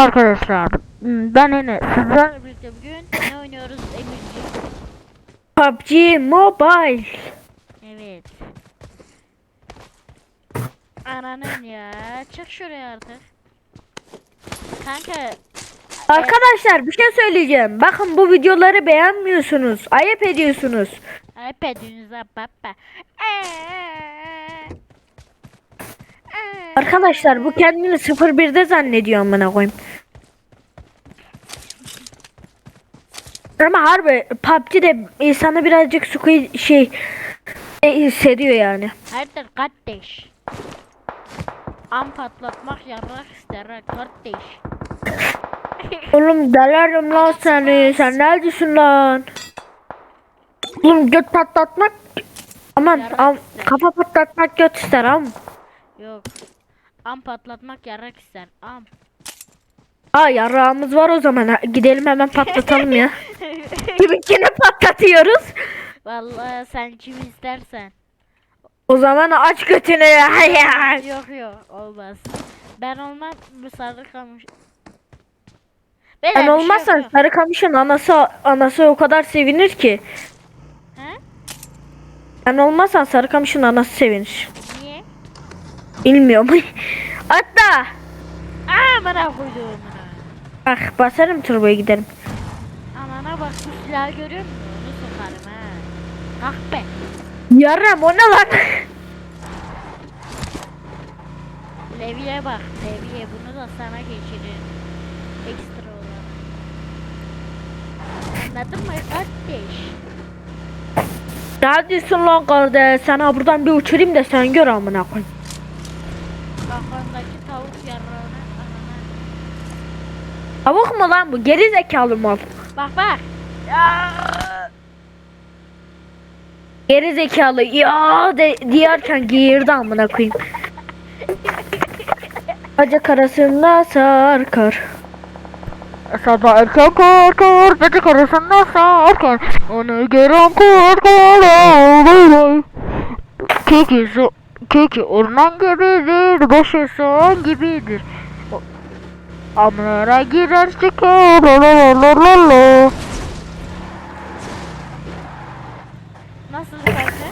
arkadaşlar. Hmm, Ben Enes. Sizlerle birlikte bugün ne oynuyoruz Emirciğim? PUBG Mobile. Evet. Ananın ya. Çık şuraya artık. Kanka. Arkadaşlar bir şey söyleyeceğim. Bakın bu videoları beğenmiyorsunuz. Ayıp ediyorsunuz. iPad'inize baba. Arkadaşlar bu kendini 01'de zannediyor amına koyayım. Ama harbi PUBG'de insanı birazcık suku şey e, hissediyor yani. Hayırdır kardeş? Am patlatmak yarak ister kardeş. Oğlum delerim lan seni. Sen neredesin lan? Oğlum göt patlatmak aman am, kafa patlatmak göt ister am. Yok. Am patlatmak yarak ister. Am. Aa yarağımız var o zaman. Gidelim hemen patlatalım ya. Kiminkini patlatıyoruz. Vallahi sen kim istersen. O zaman aç götünü ya. Yok yok olmaz. Ben olmam bu sarı kamış. Beyler, Sen bir şey olmazsan yok. Sarıkamış'ın anası anası o kadar sevinir ki. Sen olmazsan Sarıkamış'ın anası sevinir. Niye? Bilmiyorum. Hatta Aa bana koyduğum bak basarım turboya giderim. Bak bu silahı görüyor musun? Onu sokarım ha. Kalk be. Yarram o ne lan? Leviye bak. Leviye bunu da sana geçiririm. Ekstra olarak. Anladın mı kardeş? Neredesin lan kardeş? Sana buradan bir uçurayım da sen gör amına koyayım. Kafandaki tavuk yarrağına anana. Tavuk mu lan bu? Geri zekalı mal. Bak bak. Geri zekalı ya de diyerken giyirdi amına koyayım. Bacak arasında sarkar. Sabah erken korkar, bacak arasında sarkar. Onu gören korkar. Keki, so keki orman gibidir, başı soğan gibidir. Amlara girer çıkar, la la la la la. Nasıl kanka?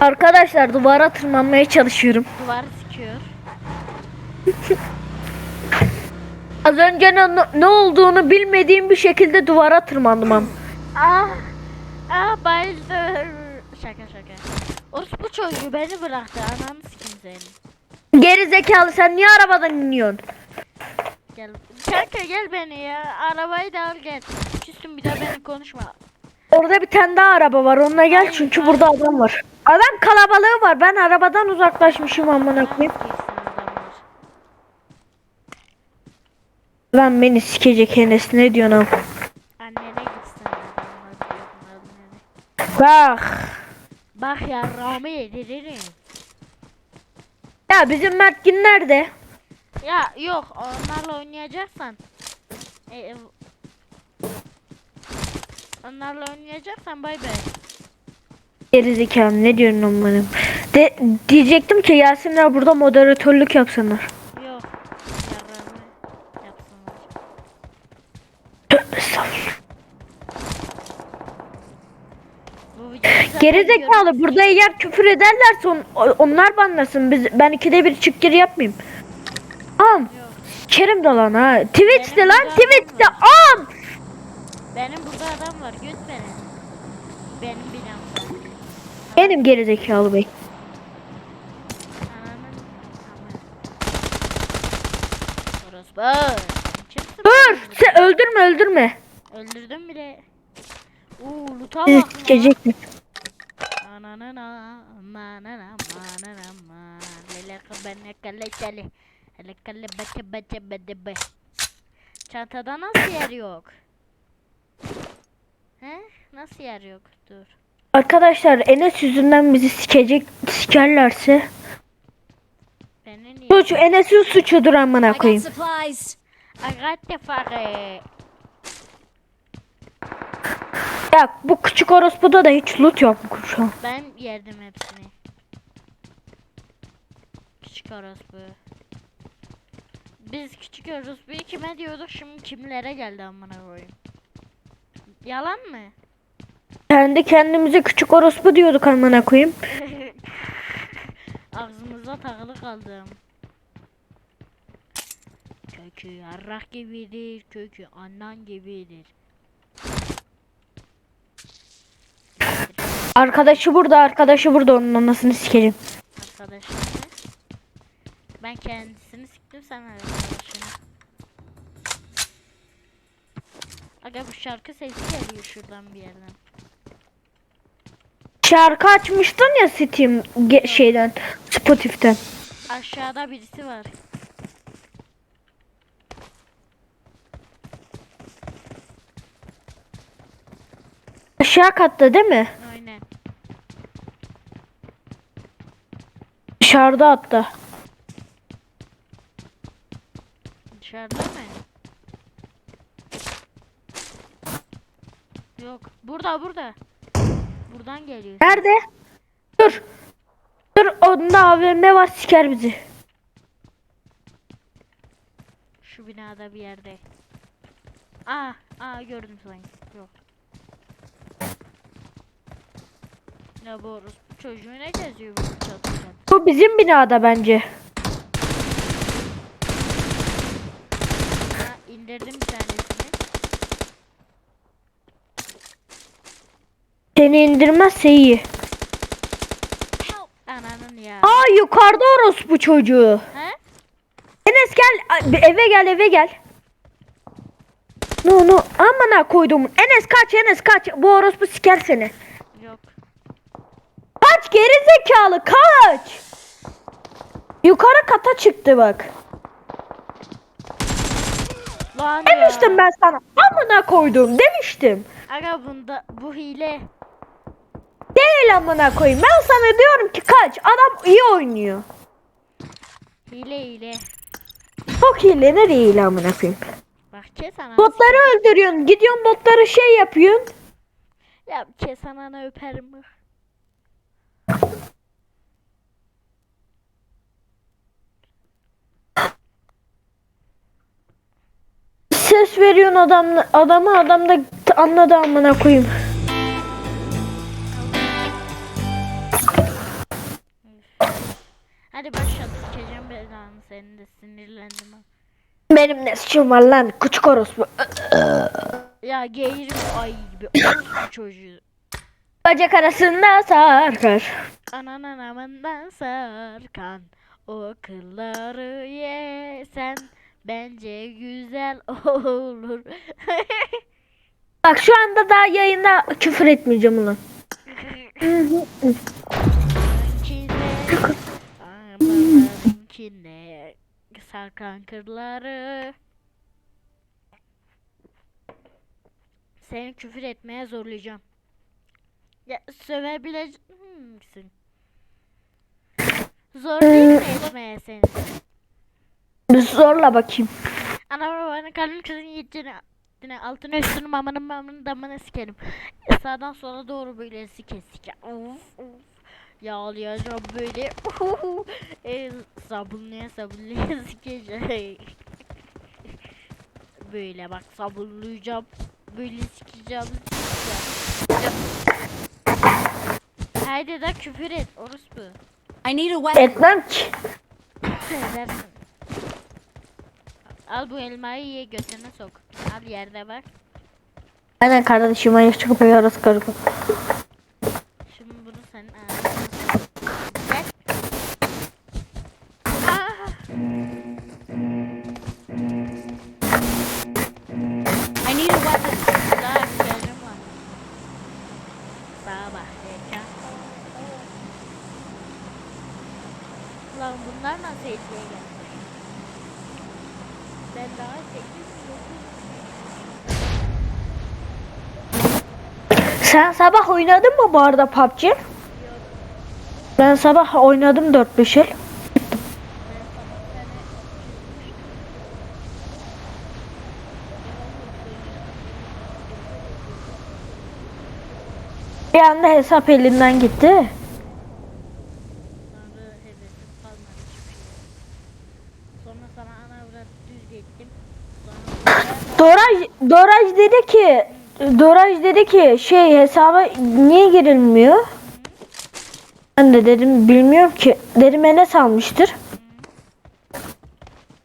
Arkadaşlar duvara tırmanmaya çalışıyorum. Duvar sikiyor. Az önce ne, ne olduğunu bilmediğim bir şekilde duvara tırmandım am. Ah, ah bayıldım. Şaka şaka. Orospu çocuğu beni bıraktı. Ananı sikim seni. Geri zekalı sen niye arabadan iniyorsun? Gel. Kanka gel beni ya. Arabayı da al gel. Küstüm bir daha beni konuşma. Orada bir tane daha araba var onunla gel çünkü burada adam var. Adam kalabalığı var ben arabadan uzaklaşmışım amına koyayım. Lan beni sikecek Enes ne diyorsun am? Annene gitsin. Bak. Bak ya Rami yediririm. Ya bizim Mertgin nerede? Ya yok onlarla oynayacaksan. E, onlarla oynayacaksan bay bay. Geri zekalı ne diyorsun amına? De, diyecektim ki Yasinler burada moderatörlük yapsınlar. Yok. Yarrağımı yapsınlar. Tövbe estağfurullah. Bu videoyu zaten Geri zekalı görmüşsün. burada eğer küfür ederlerse on- onlar banlasın. Biz, ben ikide bir çık gir yapmayayım. Am. Kerim de lan ha. Twitch'te Benim lan burada Twitch'te adam am. Benim burada adam var. Göt beni. Benim. Benim geri zekalı bey. Orospu. Kimsin Dur. Sen öldürme öldürme. Öldürdüm bile. Uuu luta bak lan. Sikecek mi? Ananın amanın amanın aman. Lele kabane kale kale. Hele kale beke beke bede be. Çantada nasıl yer yok? He? Nasıl yer yok? Dur. Arkadaşlar Enes yüzünden bizi sikecek sikerlerse. Suç Enes'in suçudur amına koyayım. Ya bu küçük orospuda da hiç loot yok şu an. Ben yerdim hepsini. Küçük orospu. Biz küçük orospuyu kime diyorduk şimdi kimlere geldi amına koyayım. Yalan mı? Kendi kendimize küçük orospu diyorduk amına koyayım. Ağzımıza takılı kaldım. Kökü yarrak gibidir, kökü anan gibidir. Arkadaşı burada, arkadaşı burada onun anasını sikerim. Arkadaşım ne? Ben kendisini siktim sen arkadaşını. Aga bu şarkı sesi geliyor şuradan bir yerden. Şarkı açmıştın ya Steam şeyden, Spotify'den. Aşağıda birisi var. Aşağı katta değil mi? Aynen. Dışarıda hatta. Dışarıda mı? Yok. Burada burada. Buradan geliyor. Nerede? Dur. Dur onda AVM var siker bizi. Şu binada bir yerde. Aa, aa gördüm sanki. Yok. Bu orospu çocuğu ne geziyor bu çatışan? Bu bizim binada bence. Ha indirdim bir tanesini. Seni indirmezse iyi. Aa yukarıda orospu çocuğu. He? Enes gel eve gel eve gel. No no amına koydum. Enes kaç Enes kaç. Bu orospu siker seni. Yok. Kaç geri zekalı kaç. Yukarı kata çıktı bak. Lan Demiştim ya. ben sana. Amına koydum demiştim. Aga bunda bu hile. Değil amına koyayım. Ben sana diyorum ki kaç. Adam iyi oynuyor. Hile hile. Çok hile ne değil amına koyayım. Bak kes ananı. Botları öldürüyorsun. Gidiyorsun botları şey yapıyorsun. Ya kes ananı öperim. Ses veriyorsun adam adama adam da anladı amına koyayım. Belanı senin de sinirlendim. Benim ne suçum var lan küçük orospu. Ya geğirim ay gibi orospu çocuğu. Bacak arasında sarkar. Anan amından sarkan o kılları yesen bence güzel olur. Bak şu anda daha yayında küfür etmeyeceğim ulan. kine sarkan kırları Seni küfür etmeye zorlayacağım. Ya sövebilecek misin? Zor değil mi etmeye seni? Zorla bakayım. Ana babanın kalın kızın yiyeceğini Yine altına üstünü mamanın mamanın damına sikerim. Sağdan sola doğru böyle sike sike. Of of. Yağlayacağım böyle. sabunluya sabunluya sikeceğim. böyle bak sabunlayacağım. Böyle sikeceğim sikeceğim. Haydi da küfür et orospu. I need a weapon. Etmem ki. Edersin. Al bu elmayı ye götüne sok. Al yerde bak. Aynen kardeşim ayı çıkıp yarası karıkı. Sen sabah oynadın mı bu arada PUBG? Ben sabah oynadım 4-5 el. Bir anda hesap elinden gitti. Sonra hevesim kalmadı hiçbir şeye. Sonra sana ana avrat Doraj, Doraj dedi ki Doraj dedi ki şey hesaba niye girilmiyor? Ben de dedim bilmiyorum ki. Dedim Enes almıştır.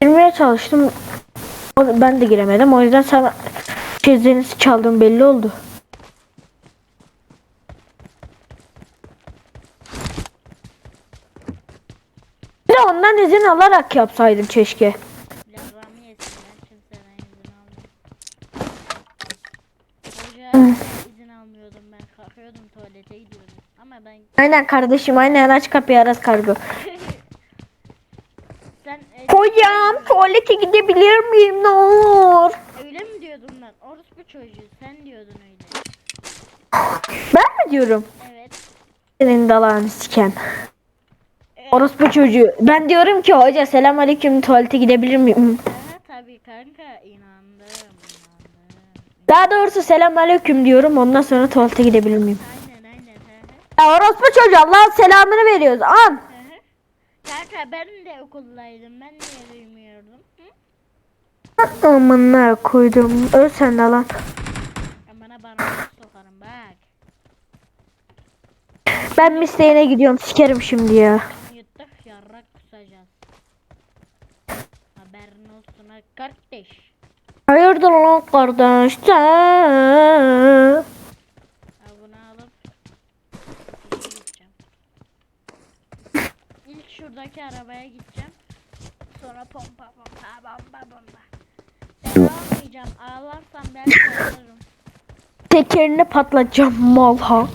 Girmeye çalıştım. Ben de giremedim. O yüzden sana çizdiğinizi çaldığım belli oldu. Bir de ondan izin alarak yapsaydım keşke. Hoca izin almıyordum ben kalkıyordum tuvalete gidiyordum. Ama ben Aynen kardeşim aynen aç kapıyı aras kargo. sen e, Hocam tuvalete gidebilir miyim ne olur? öyle mi diyordun lan? Orospu çocuğu sen diyordun öyle. Ben mi diyorum? Evet. Senin dalağını siken. Orospu çocuğu. Ben diyorum ki hoca selam aleyküm tuvalete gidebilir miyim? Aha tabii kanka inandım. Daha doğrusu selam aleyküm diyorum ondan sonra tuvalete gidebilir miyim? Aynen aynen. Ya orospu çocuğu Allah'ın selamını veriyoruz. An. Kanka ben de okuldaydım. Ben niye duymuyordum? Hı? Koydum. Öl sen de lan. Amına bana sokarım bak. Ben misleğine gidiyorum sikerim şimdi ya. Yuttuk yarrak kusacağız. Haberin olsun ha kardeş. Hayırdır lan kardeş? sen? Bunu alıp gideceğim. İlk şuradaki arabaya gideceğim. Sonra pompa pompa bomba bomba. Ağlamayacağım. Ağlarsam ben ağlarım. Tekerini patlatacağım mal ha.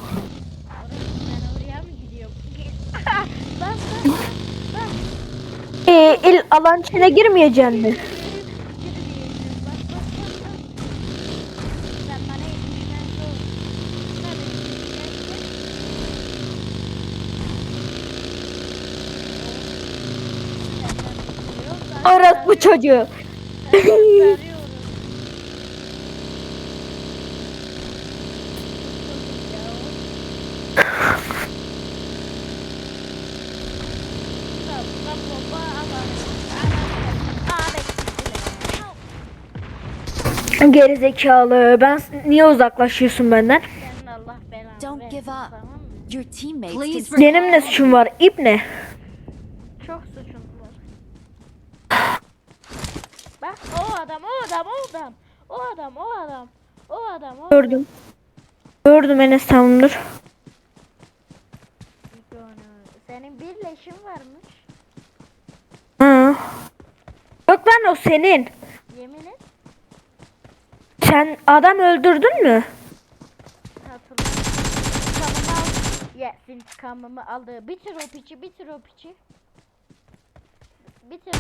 Ben oraya mı gidiyorum? bas bas bas. Ee, il alan içine girmeyeceksin mi? Orospu çocuğu. Gerizekalı. Ben niye uzaklaşıyorsun benden? Benim ne suçum var? İp ne? Çok suçum var. Bak o adam, o adam, o adam. O adam, o adam. O adam, o. Gördüm. Gördüm Enes tamamdır. Senin bir leşin varmış. Ha. Yok lan o senin. Yemin et. Sen adam öldürdün mü? Hatırla. İntikamımı al. Yes, intikamımı aldı. Bitir o piçi, bitir o piçi. Bitir.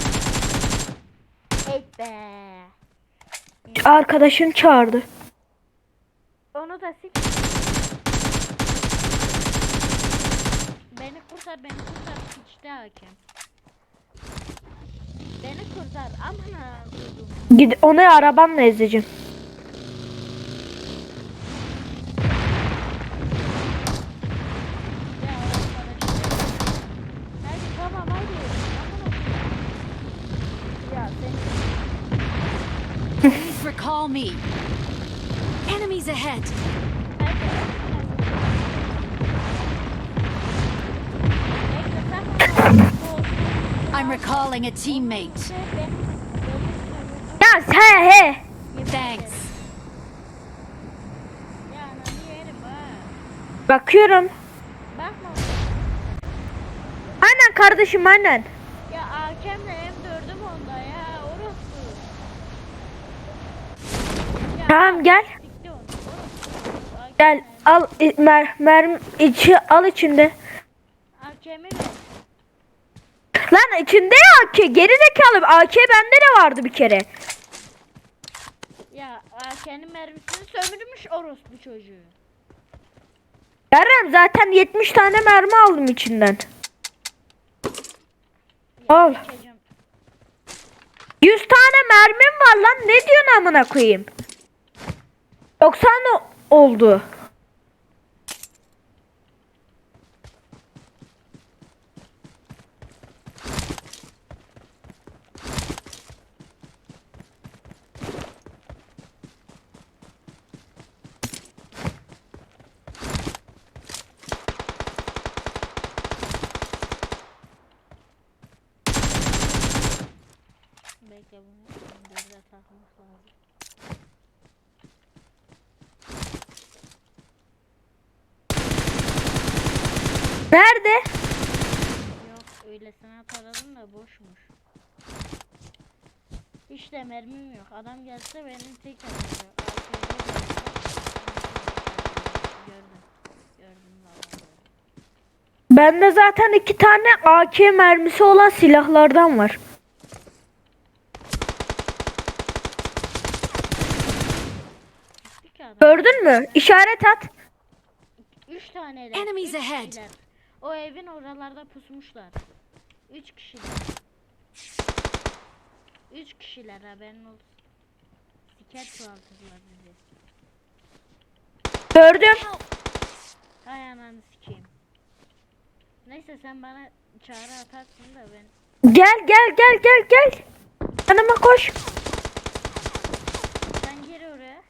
Evet be. Arkadaşın çağırdı. Onu da sil. Beni kurtar, beni kurtar. Piçte hakem. Beni kurtar. Koydum. Gid onu arabanla ezeceğim. Ya arkadaşım. Hadi tamam hadi. Amına koydum. Ya seni recall me. Enemies ahead. I'm recalling a teammate. Ya he he. Thanks. Bakıyorum. Bakma. Aynen kardeşim aynen. Ya hakemle M4'üm onda ya orası. Ya, Tamam gel. Gel al mer mermi içi al içinde. Lan içinde ya AK. Geri zekalı AK bende de vardı bir kere. Ya hakemin mermisini sömürmüş orospu çocuğu. Yarım zaten 70 tane mermi aldım içinden. Ya, Al. sikeceğim. 100 tane mermim var lan. Ne diyorsun amına koyayım? 90 o- oldu. keşke bunu dörde takmak lazım. Nerede? Yok öylesine taradım da boşmuş. Hiç de mermim yok. Adam gelse beni tek atıyor. Gördüm. Gördüm vallahi. Bende zaten iki tane AK mermisi olan silahlardan var. Gördün mü? İşaret at. Üç taneler. Enemies üç ahead. O evin oralarda pusmuşlar. Üç kişiler. Üç kişiler haberin olsun. Siker çoğaltırlar bizi. Gördüm. Hay ananı sikeyim. Neyse sen bana çağrı atarsın da ben Gel gel gel gel gel. Yanıma koş. sen gir oraya.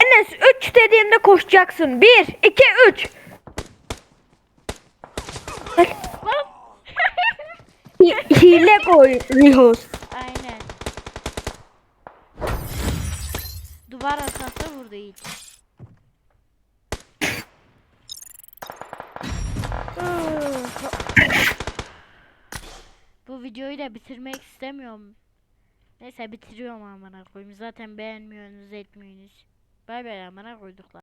Enes 3 dediğimde koşacaksın. 1 2 3. Hile koyuyoruz. Aynen. Duvar arkası vurdu hiç. Bu videoyu da bitirmek istemiyorum. Neyse bitiriyorum amına koyayım. Zaten beğenmiyorsunuz, etmiyorsunuz. Bay bay amına koyduklar.